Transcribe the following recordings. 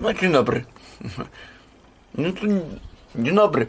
No dzień dobry. No to dzień dobry.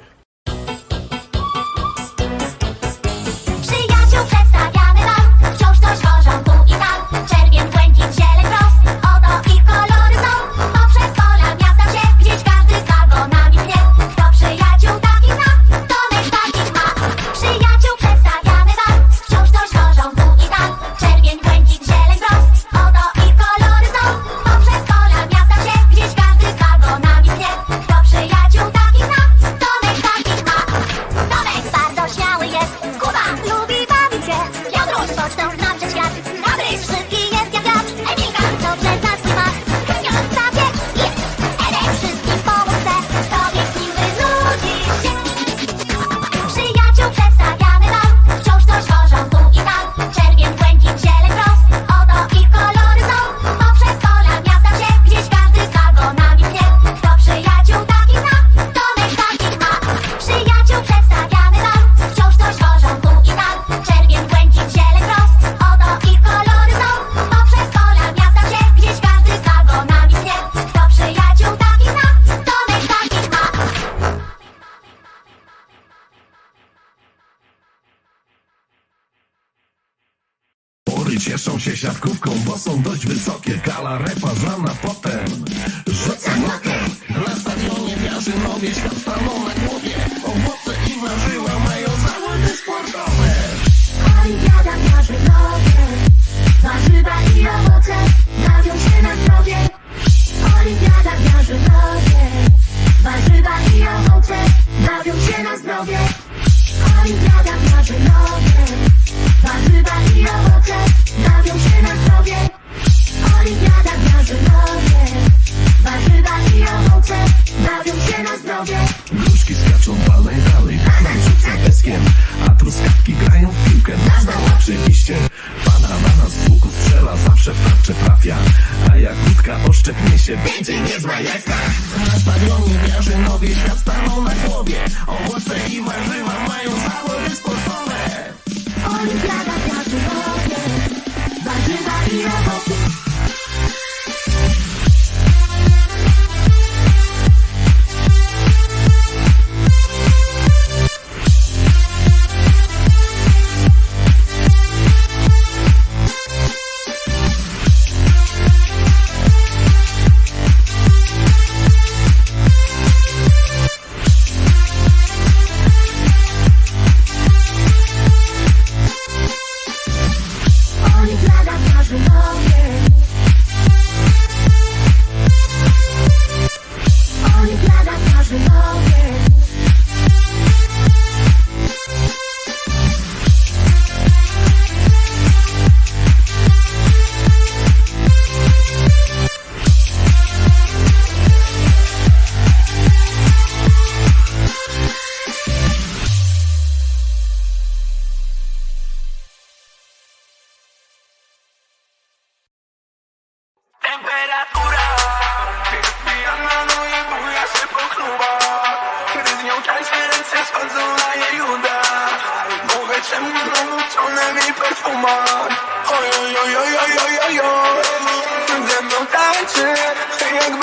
cieszą się siatkówką, bo są dość wysokie. Kala repa znana potem. I'll do shit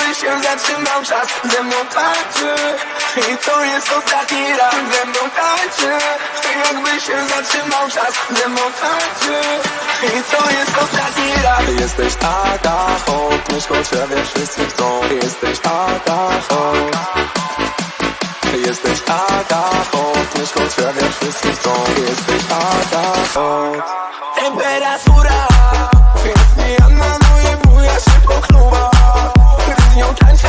kiedy się zatrzymał czas. Ze mną tańczy. I to jest ostatni raz. Ze mną tańczy. Jakby się zatrzymał czas. Ze mną tańczy. I to jest ostatni raz. Jesteś taka hot Myślą ciebie wszyscy chcą. Jesteś taka hot. Jesteś taka hot Myślą ciebie wszyscy chcą. Jesteś taka hot. Temperatura. Więc nie ananuje, buja się po your time.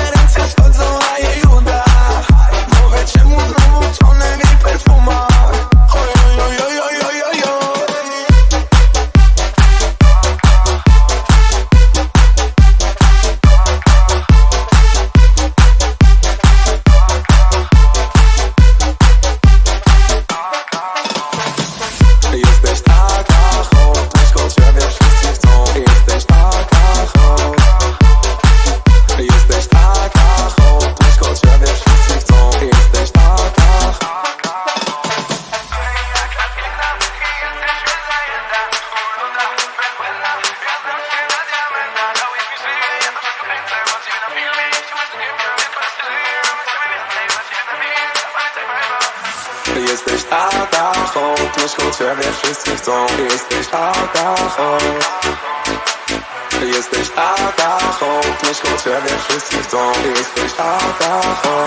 Rytmus kurz verliert, wszystkich tą Jesteś atachą Jesteś atachą Myśl kurz verliert, wszystkich tą Jesteś atachą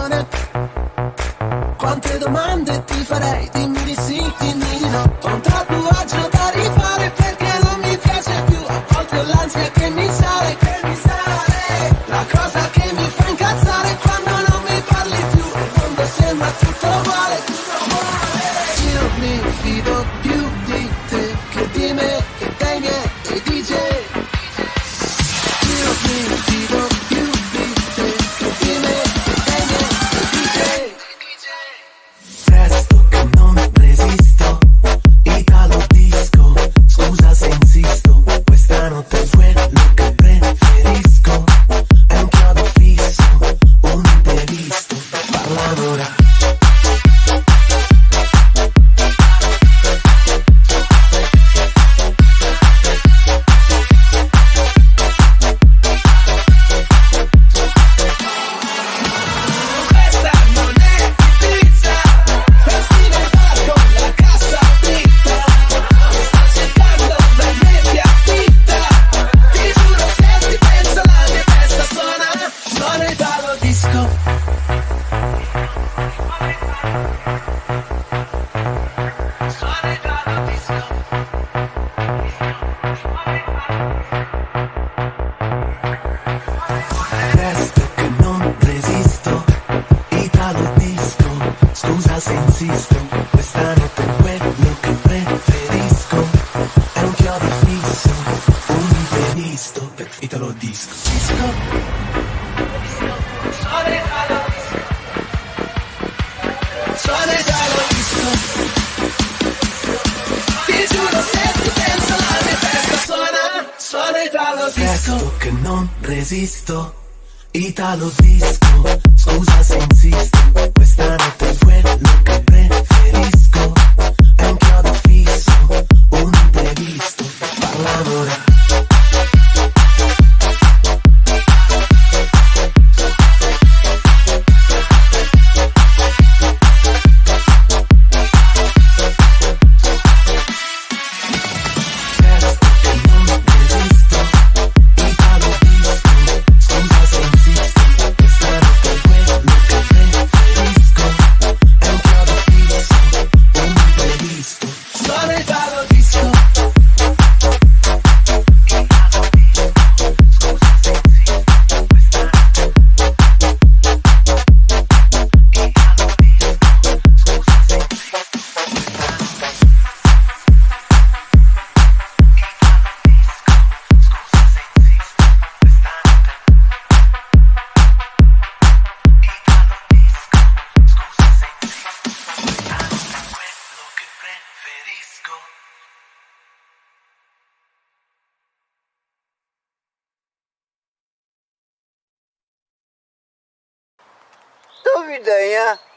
coglione Quante domande ti farei, dimmi di sì, dimmi di no. Ho un tatuaggio da rifare perché non mi piace più. A volte l'ansia Italo disco. Disco. Suona Italo disco. Ti giuro se ti penso la suona Italo disco. Resto che non resisto. Italo disco, scusa se insisto, questa notte 对呀。